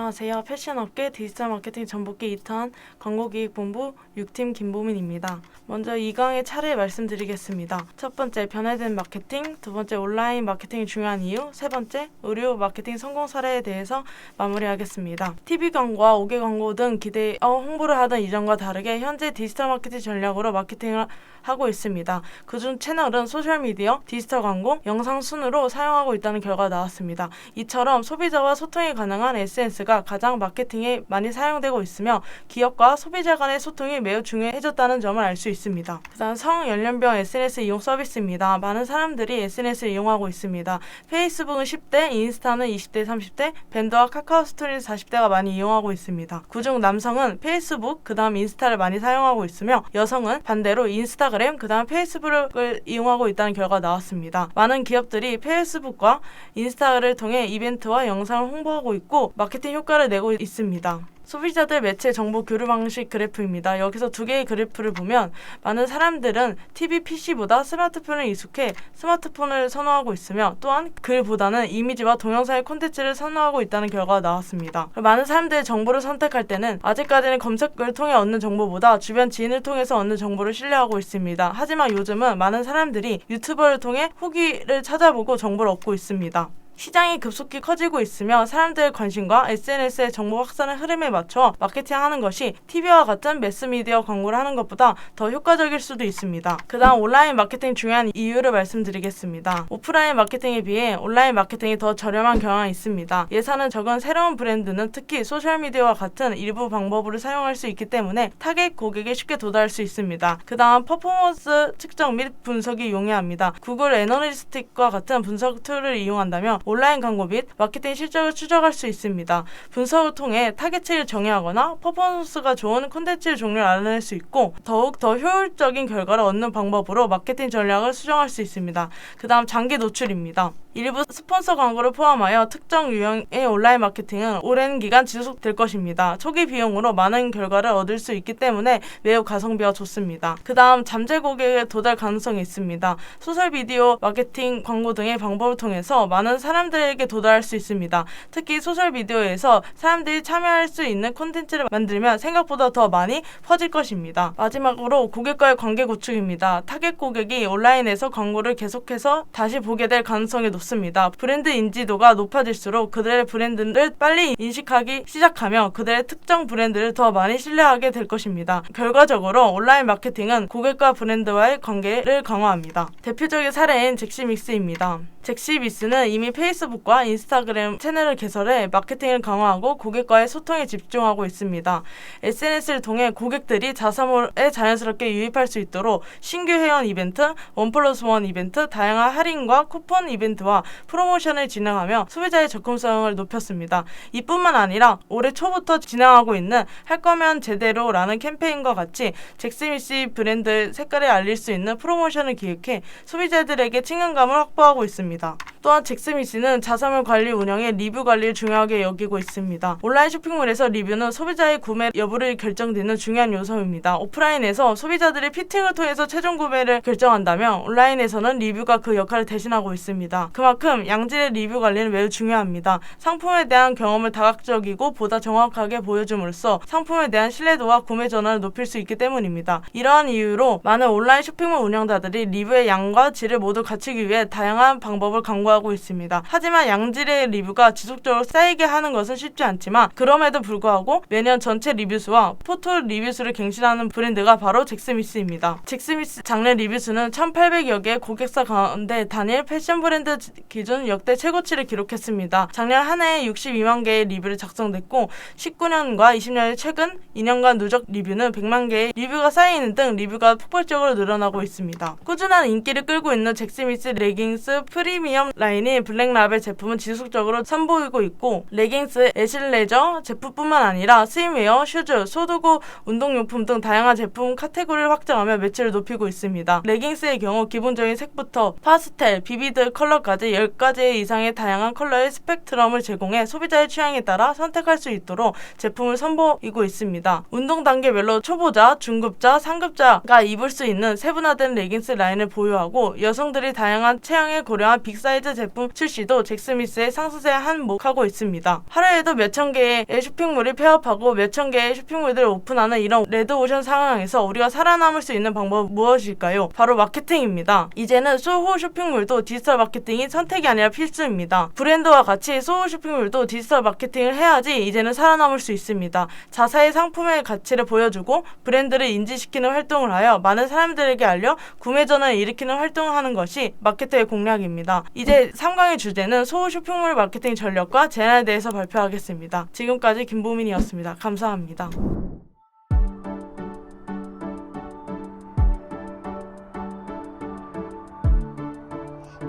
안녕하세요. 패션업계 디지털 마케팅 전복기 2탄 광고기획본부 6팀 김보민입니다. 먼저 2강의 차례 말씀드리겠습니다. 첫 번째, 변화된 마케팅. 두 번째, 온라인 마케팅이 중요한 이유. 세 번째, 의료 마케팅 성공 사례에 대해서 마무리하겠습니다. TV 광고와 5개 광고 등 기대어 홍보를 하던 이전과 다르게 현재 디지털 마케팅 전략으로 마케팅을 하고 있습니다. 그중 채널은 소셜미디어, 디지털 광고, 영상 순으로 사용하고 있다는 결과가 나왔습니다. 이처럼 소비자와 소통이 가능한 SNS가 가장 마케팅에 많이 사용되고 있으며 기업과 소비자 간의 소통이 매우 중요해졌다는 점을 알 수 있습니다. 그다음 성연령별 SNS 이용 서비스입니다. 많은 사람들이 SNS를 이용하고 있습니다. 페이스북은 10대, 인스타는 20대, 30대, 밴드와 카카오 스토리는 40대가 많이 이용하고 있습니다. 그중 남성은 페이스북, 그다음 인스타를 많이 사용하고 있으며 여성은 반대로 인스타그램, 그다음 페이스북을 이용하고 있다는 결과가 나왔습니다. 많은 기업들이 페이스북과 인스타를 통해 이벤트와 영상을 홍보하고 있고 마케팅 효과를 내고 있습니다. 소비자들 매체 정보 교류 방식 그래프입니다. 여기서 두 개의 그래프를 보면 많은 사람들은 TV, PC보다 스마트폰에 익숙해 스마트폰을 선호하고 있으며 또한 글보다는 이미지와 동영상의 콘텐츠를 선호하고 있다는 결과가 나왔습니다. 많은 사람들이 정보를 선택할 때는 아직까지는 검색을 통해 얻는 정보보다 주변 지인을 통해서 얻는 정보를 신뢰하고 있습니다. 하지만 요즘은 많은 사람들이 유튜버를 통해 후기를 찾아보고 정보를 얻고 있습니다. 시장이 급속히 커지고 있으며 사람들의 관심과 SNS의 정보 확산의 흐름에 맞춰 마케팅하는 것이 TV와 같은 매스미디어 광고를 하는 것보다 더 효과적일 수도 있습니다. 그다음 온라인 마케팅 중요한 이유를 말씀드리겠습니다. 오프라인 마케팅에 비해 온라인 마케팅이 더 저렴한 경향이 있습니다. 예산은 적은 새로운 브랜드는 특히 소셜미디어와 같은 일부 방법을 사용할 수 있기 때문에 타겟 고객에 쉽게 도달할 수 있습니다. 그다음 퍼포먼스 측정 및 분석이 용이합니다. 구글 애널리스틱과 같은 분석 툴을 이용한다면 온라인 광고 및 마케팅 실적을 추적할 수 있습니다. 분석을 통해 타겟층을 정의하거나 퍼포먼스가 좋은 콘텐츠의 종류를 알아낼 수 있고 더욱 더 효율적인 결과를 얻는 방법으로 마케팅 전략을 수정할 수 있습니다. 그 다음 장기 노출입니다. 일부 스폰서 광고를 포함하여 특정 유형의 온라인 마케팅은 오랜 기간 지속될 것입니다. 초기 비용으로 많은 결과를 얻을 수 있기 때문에 매우 가성비가 좋습니다. 그 다음 잠재 고객에 도달 가능성이 있습니다. 소셜 비디오 마케팅 광고 등의 방법을 통해서 많은 사 람들에게 도달할 수 있습니다. 특히 소셜 비디오에서 사람들이 참여할 수 있는 콘텐츠를 만들면 생각보다 더 많이 퍼질 것입니다. 마지막으로 고객과의 관계 구축입니다. 타겟 고객이 온라인에서 광고를 계속해서 다시 보게 될 가능성이 높습니다. 브랜드 인지도가 높아질수록 그들의 브랜드를 빨리 인식하기 시작하며 그들의 특정 브랜드를 더 많이 신뢰하게 될 것입니다. 결과적으로 온라인 마케팅은 고객과 브랜드와의 관계를 강화합니다. 대표적인 사례인 잭시믹스입니다. 잭시미스는 이미 페이스북과 인스타그램 채널을 개설해 마케팅을 강화하고 고객과의 소통에 집중하고 있습니다. SNS를 통해 고객들이 자사몰에 자연스럽게 유입할 수 있도록 신규 회원 이벤트, 원 플러스 원 이벤트, 다양한 할인과 쿠폰 이벤트와 프로모션을 진행하며 소비자의 접근성을 높였습니다. 이뿐만 아니라 올해 초부터 진행하고 있는 할 거면 제대로라는 캠페인과 같이 잭스미스 브랜드 색깔을 알릴 수 있는 프로모션을 기획해 소비자들에게 친근감을 확보하고 있습니다. 또한 잭스미스는 자사몰 관리 운영에 리뷰 관리를 중요하게 여기고 있습니다. 온라인 쇼핑몰에서 리뷰는 소비자의 구매 여부를 결정짓는 중요한 요소입니다. 오프라인에서 소비자들이 피팅을 통해서 최종 구매를 결정한다면 온라인에서는 리뷰가 그 역할을 대신하고 있습니다. 그만큼 양질의 리뷰 관리는 매우 중요합니다. 상품에 대한 경험을 다각적이고 보다 정확하게 보여줌으로써 상품에 대한 신뢰도와 구매 전환을 높일 수 있기 때문입니다. 이러한 이유로 많은 온라인 쇼핑몰 운영자들이 리뷰의 양과 질을 모두 갖추기 위해 다양한 방법을 강구 하고 있습니다. 하지만 양질의 리뷰가 지속적으로 쌓이게 하는 것은 쉽지 않지만 그럼에도 불구하고 매년 전체 리뷰수와 포토 리뷰수를 갱신하는 브랜드가 바로 잭스미스입니다. 잭스미스 장래 리뷰수는 1,800여 개 고객사 가운데 단일 패션 브랜드 기준 역대 최고치를 기록했습니다. 작년 한 해에 62만 개의 리뷰를 작성됐고 19년과 20년의 최근 2년간 누적 리뷰는 100만 개의 리뷰가 쌓이는 등 리뷰가 폭발적으로 늘어나고 있습니다. 꾸준한 인기를 끌고 있는 잭스미스 레깅스 프리미엄 라인인 블랙라벨 제품은 지속적으로 선보이고 있고 레깅스 애실레저 제품뿐만 아니라 스임웨어, 슈즈, 소두고, 운동용품 등 다양한 제품 카테고리를 확장하며 매출을 높이고 있습니다. 레깅스의 경우 기본적인 색부터 파스텔, 비비드 컬러까지 10가지 이상의 다양한 컬러의 스펙트럼을 제공해 소비자의 취향에 따라 선택할 수 있도록 제품을 선보이고 있습니다. 운동 단계별로 초보자, 중급자, 상급자가 입을 수 있는 세분화된 레깅스 라인을 보유하고 여성들이 다양한 체형에 고려한 빅사이즈 스미스 제품 출시도 잭스미스의 상수세에 한몫하고 있습니다. 하루에도 몇천 개의 쇼핑몰이 폐업하고 몇천 개의 쇼핑몰들을 오픈하는 이런 레드오션 상황에서 우리가 살아남을 수 있는 방법은 무엇일까요? 바로 마케팅입니다. 이제는 소호 쇼핑몰도 디지털 마케팅이 선택이 아니라 필수입니다. 브랜드와 같이 소호 쇼핑몰도 디지털 마케팅을 해야지 이제는 살아남을 수 있습니다. 자사의 상품의 가치를 보여주고 브랜드를 인지시키는 활동을 하여 많은 사람들에게 알려 구매 전환을 일으키는 활동을 하는 것이 마케터의 공략입니다. 이제 3강의 주제는 소호 쇼핑몰 마케팅 전략과 제안에 대해서 발표하겠습니다. 지금까지 김보민이었습니다. 감사합니다.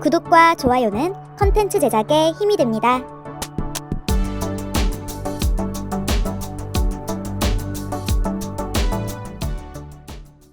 구독과 좋아요는 컨텐츠 제작에 힘이 됩니다.